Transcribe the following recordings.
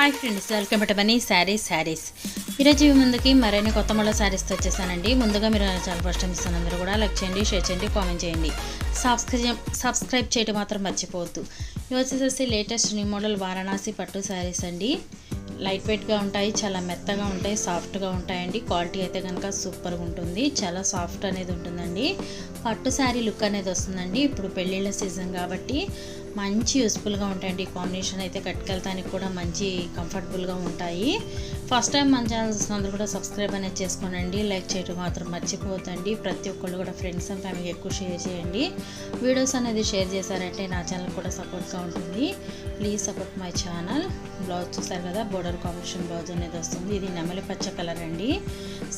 Hi friends welcome to Mani saris saris. ఈరోజు మీ ముందుకి మరిన్ని కొత్త మళ్ళీ శారీస్తో వచ్చేసానండి ముందుగా మీరు నా ఛానల్ ఫస్ట్ టైం ఇస్తాను కూడా లైక్ చేయండి షేర్ చేయండి కామెంట్ చేయండి. సబ్స్క్రైబ్ సబ్స్క్రైబ్ చేయడం మాత్రం మర్చిపోవద్దు. ఇవి వచ్చేసేసి లేటెస్ట్ న్యూ మోడల్ వారణాసి పట్టు శారీస్ అండి. లైట్ వెయిట్గా ఉంటాయి చాలా మెత్తగా ఉంటాయి సాఫ్ట్గా ఉంటాయండి. క్వాలిటీ అయితే కనుక సూపర్గా ఉంటుంది. చాలా సాఫ్ట్ అనేది ఉంటుందండి. పట్టు శారీ లుక్ అనేది వస్తుందండి. ఇప్పుడు పెళ్ళిళ్ళ సీజన్ కాబట్టి మంచి యూస్ఫుల్గా ఉంటాయండి. ఈ కాంబినేషన్ అయితే కట్టుకెళ్తానికి కూడా మంచి కంఫర్టబుల్గా ఉంటాయి. ఫస్ట్ టైం మన ఛానల్ చూసినందుకు కూడా సబ్స్క్రైబ్ అనేది చేసుకోనండి. లైక్ చేయడం మాత్రం మర్చిపోవద్దండి. ప్రతి ఒక్కళ్ళు కూడా ఫ్రెండ్స్ అండ్ ఫ్యామిలీ ఎక్కువ షేర్ చేయండి. వీడియోస్ అనేది షేర్ చేశారంటే నా ఛానల్ కూడా సపోర్ట్గా ఉంటుంది. Please support my channel blouse చూసారు కదా బోర్డర్ కాంబినేషన్ బ్లౌజ్ అనేది వస్తుంది. ఇది నెమలి పచ్చ కలర్ అండి.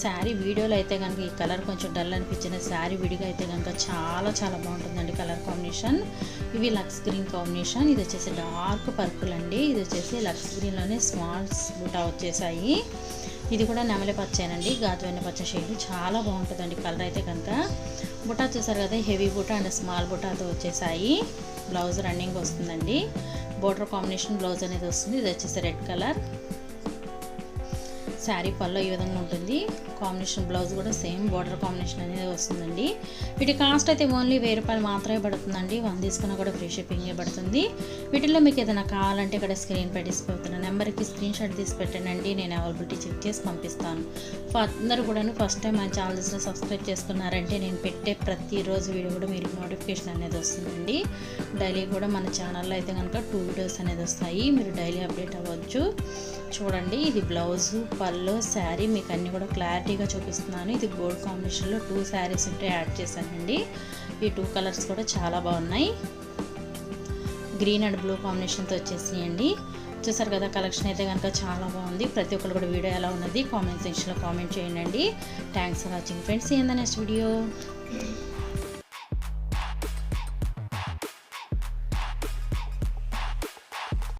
శారీ వీడియోలో అయితే కనుక ఈ కలర్ కొంచెం డల్ అనిపించిన శారీ విడిగా అయితే కనుక చాలా చాలా బాగుంటుందండి కలర్ కాంబినేషన్ ఇవి లక్స్ గ్రీన్ కాంబినేషన్ ఇది వచ్చేసి డార్క్ పర్పుల్ అండి. ఇది వచ్చేసి లక్స్ గ్రీన్లోనే స్మాల్స్ బుటా వచ్చేసాయి. ఇది కూడా నెమలి పచ్చేనండి గాజువైన పచ్చ షేడ్. చాలా బాగుంటుందండి కలర్ అయితే కనుక బుటా చూసారు కదా హెవీ బుటా అండ్ స్మాల్ బుటాతో వచ్చేసాయి. బ్లౌజ్ రన్నింగ్ వస్తుందండి. బోర్డర్ కాంబినేషన్ బ్లౌజ్ అనేది వస్తుంది. ఇది వచ్చేసి రెడ్ కలర్. శారీ పళ్ళు ఈ విధంగా ఉంటుంది. కాంబినేషన్ బ్లౌజ్ కూడా సేమ్ బార్డర్ కాంబినేషన్ అనేది వస్తుందండి. వీటి కాస్ట్ అయితే ఓన్లీ వెయ్యి రూపాయలు మాత్రమే పడుతుందండి. వన్ తీసుకున్నా కూడా ఫ్రీ షిప్పింగే పడుతుంది. వీటిలో మీకు ఏదైనా కావాలంటే ఇక్కడ స్క్రీన్ పై నెంబర్కి స్క్రీన్ షాట్ తీసి పెట్టానండి. నేను అవైలబిలిటీ చెక్ చేసి పంపిస్తాను. అందరూ కూడా ఫస్ట్ టైం మన ఛానల్స్ని సబ్స్క్రైబ్ చేసుకున్నారంటే నేను పెట్టే ప్రతిరోజు వీడియో కూడా మీరు నోటిఫికేషన్ అనేది వస్తుందండి. డైలీ కూడా మన ఛానల్లో అయితే కనుక టూ వీడియోస్ అనేది వస్తాయి. మీరు డైలీ అప్డేట్ అవ్వచ్చు. చూడండి ఇది బ్లౌజు పళ్ళు శారీ మీకు అన్నీ కూడా క్లారిటీగా చూపిస్తున్నాను. ఇది గోల్డ్ కాంబినేషన్లో టూ శారీస్ ఉంటే యాడ్ చేశానండి. ఈ టూ కలర్స్ కూడా చాలా బాగున్నాయి. గ్రీన్ అండ్ బ్లూ కాంబినేషన్తో వచ్చేసినాయండి. చూసారు కదా కలెక్షన్ అయితే కనుక చాలా బాగుంది. ప్రతి ఒక్కరు కూడా వీడియో ఎలా ఉన్నది కామెంట్ సెక్షన్లో కామెంట్ చేయండి. థ్యాంక్స్ ఫర్ వాచింగ్ ఫ్రెండ్స్ ఏందా నెక్స్ట్ వీడియో